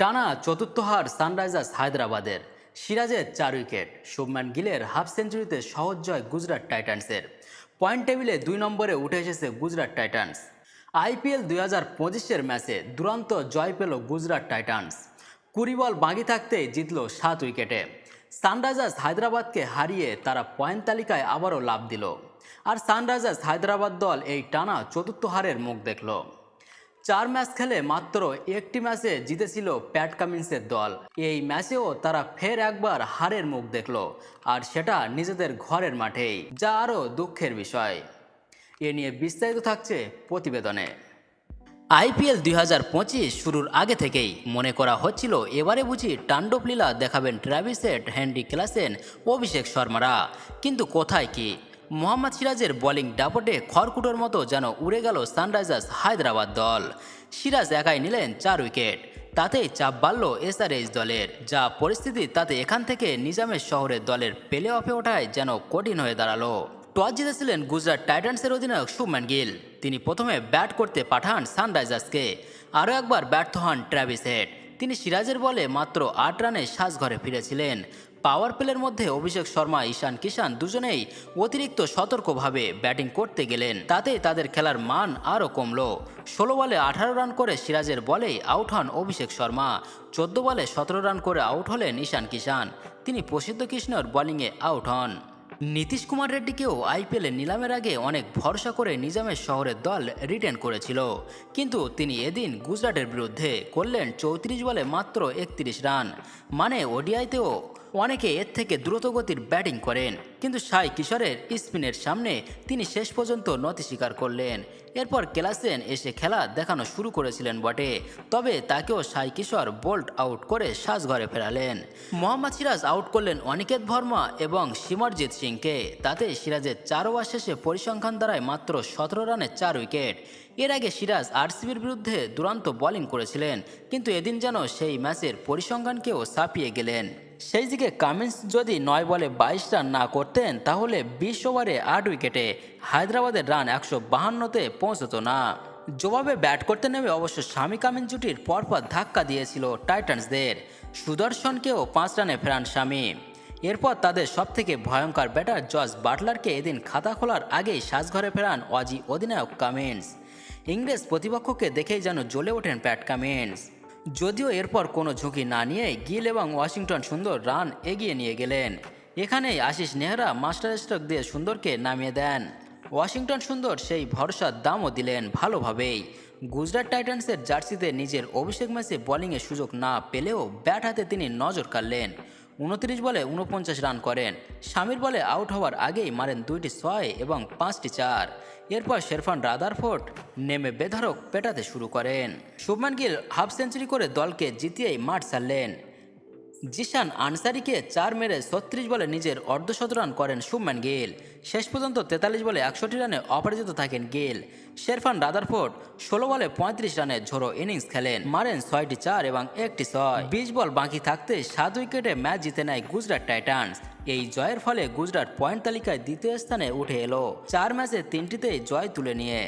টানা চতুর্থ হার সানরাইজার্স হায়দ্রাবাদের। সিরাজের চার উইকেট শুভম্যান গিলের হাফ সেঞ্চুরিতে সহজ জয় গুজরাট টাইটান্সের। পয়েন্ট টেবিলে দুই নম্বরে উঠে এসেছে গুজরাট টাইটান্স। আইপিএল দুই হাজার পঁচিশের ম্যাচে দুরন্ত জয় পেল গুজরাট টাইটান্স। কুড়ি বল বাকি থাকতেই জিতল সাত উইকেটে। সানরাইজার্স হায়দ্রাবাদকে হারিয়ে তারা পয়েন্ট তালিকায় আবারও লাভ দিল। আর সানরাইজার্স হায়দ্রাবাদ দল এই টানা চতুর্থ হারের মুখ দেখল। চার ম্যাচ খেলে মাত্র একটি ম্যাচে জিতেছিল প্যাট কামিন্সের দল। এই ম্যাচেও তারা ফের একবার হারের মুখ দেখল, আর সেটা নিজেদের ঘরের মাঠেই, যা আরও দুঃখের বিষয়। এ নিয়ে বিস্তারিত থাকছে প্রতিবেদনে। আইপিএল দুই হাজার পঁচিশ শুরুর আগে থেকেই মনে করা হচ্ছিল, এবারে বুঝি টান্ডব লীলা দেখাবেন ট্র্যাভিসেট হ্যান্ডি ক্লাসেন অভিষেক শর্মারা। কিন্তু কোথায় কি? মোহাম্মদ সিরাজের বোলিং ডাপটে খড়কুটোর মতো যেন উড়ে গেল সানরাইজার্স হায়দ্রাবাদ দল। সিরাজ একাই নিলেন চার উইকেট। তাতেই চাপ বাড়ল এসআরএইচ দলের। যা পরিস্থিতি তাতে এখান থেকে নিজামের শহরের দলের প্লে অফে ওঠায় যেন কঠিন হয়ে দাঁড়াল। টস জিতেছিলেন গুজরাট টাইটান্সের অধিনায়ক শুভম্যান গিল। তিনি প্রথমে ব্যাট করতে পাঠান সানরাইজার্সকে। আরও একবার ব্যর্থ হন ট্র্যাভিস হেড। তিনি সিরাজের বলে মাত্র আট রানে সাজঘরে ফিরেছিলেন। পাওয়ার প্লের মধ্যে অভিষেক শর্মা, ঈশান কিষান দুজনেই অতিরিক্ত সতর্কভাবে ব্যাটিং করতে গেলেন। তাতে তাদের খেলার মান আরও কমল। ষোলো বলে আঠারো রান করে সিরাজের বলেই আউট হন অভিষেক শর্মা। চোদ্দ বলে সতেরো রান করে আউট হলেন ঈশান কিষান তিনি প্রসিদ্ধ কৃষ্ণর বোলিংয়ে আউট হন। নীতিশ কুমার রেড্ডিকেও আইপিএলে নিলামের আগে অনেক ভরসা করে নিজামের শহরের দল রিটেন করেছিল। কিন্তু তিনি এদিন গুজরাটের বিরুদ্ধে করলেন চৌত্রিশ বলে মাত্র একত্রিশ রান। মানে ওডিআইতেও অনেকে এর থেকে দ্রুতগতির ব্যাটিং করেন, কিন্তু সাই কিশোরের স্পিনের সামনে তিনি শেষ পর্যন্ত নতি স্বীকার করলেন। এরপর ক্লাসেন এসে খেলা দেখানো শুরু করেছিলেন বটে, তবে তাকেও সাই কিশোর বোল্ট আউট করে সাজঘরে ফেরালেন। মোহাম্মদ সিরাজ আউট করলেন অনিকেত ভর্মা এবং সিমরজিৎ সিংকে, তাতে সিরাজের চার ওভার শেষে পরিসংখ্যান দ্বারায় মাত্র সতেরো রানে চার উইকেট। এর আগে সিরাজ আরসিবির বিরুদ্ধে দুরান্ত বোলিং করেছিলেন, কিন্তু এদিন যেন সেই ম্যাচের পরিসংখ্যানকেও ছাপিয়ে গেলেন। সেই দিকে কামিন্স যদি নয় বলে বাইশ রান না করতেন, তাহলে বিশ ওভারে আট উইকেটে হায়দ্রাবাদের রান একশো বাহান্নতে পৌঁছতো না। জবাবে ব্যাট করতে নেমে অবশ্য স্বামী কামিন জুটির পরপর ধাক্কা দিয়েছিল টাইটান্সদের। সুদর্শনকেও পাঁচ রানে ফেরান স্বামী। এরপর তাদের সবথেকে ভয়ঙ্কর ব্যাটার জর্জ বাটলারকে এদিন খাতা খোলার আগেই সাজঘরে ফেরান অজি অধিনায়ক কামিন্স। ইংরেজ প্রতিপক্ষকে দেখেই যেন জ্বলে ওঠেন প্যাট কামিন্স। যদিও এরপর কোনো ঝুঁকি না নিয়ে গিল এবং ওয়াশিংটন সুন্দর রান এগিয়ে নিয়ে গেলেন। এখানেই আশিস নেহরা মাস্টার স্ট্রোক দিয়ে সুন্দরকে নামিয়ে দেন। ওয়াশিংটন সুন্দর সেই ভরসার দামও দিলেন ভালোভাবেই। গুজরাট টাইটান্সের জার্সিতে নিজের অভিষেক ম্যাচে বোলিংয়ের সুযোগ না পেলেও ব্যাট হাতে তিনি নজর কাড়লেন। উনত্রিশ বলে উনপঞ্চাশ রান করেন। স্বামীর বলে আউট হওয়ার আগেই মারেন দুইটি ছয় এবং পাঁচটি চার। এরপর শেরফান রাদারফোর্ড নেমে বেধারক পেটাতে শুরু করেন। শুভমান গিল হাফ সেঞ্চুরি করে দলকে জিতিয়েই মাঠ ছাড়লেন। জিশান আনসারিকে চার মেরে ছত্রিশ বলে নিজের অর্ধশত রান করেন শুভম্যান গিল। শেষ পর্যন্ত তেতাল্লিশ বলে একষট্টি রানে অপরাজিত থাকেন গেল। শেরফান রাদারফোর্ড ষোলো বলে পঁয়ত্রিশ রানে ঝোড়ো ইনিংস খেলেন। মারেন ছয়টি চার এবং একটি ছয়। বিশ বল বাকি থাকতে সাত উইকেটে ম্যাচ জিতে নেয় গুজরাট টাইটান্স। এই জয়ের ফলে গুজরাট পয়েন্ট তালিকায় দ্বিতীয় স্থানে উঠে এলো। চার ম্যাচে তিনটিতেই জয় তুলে নিয়ে।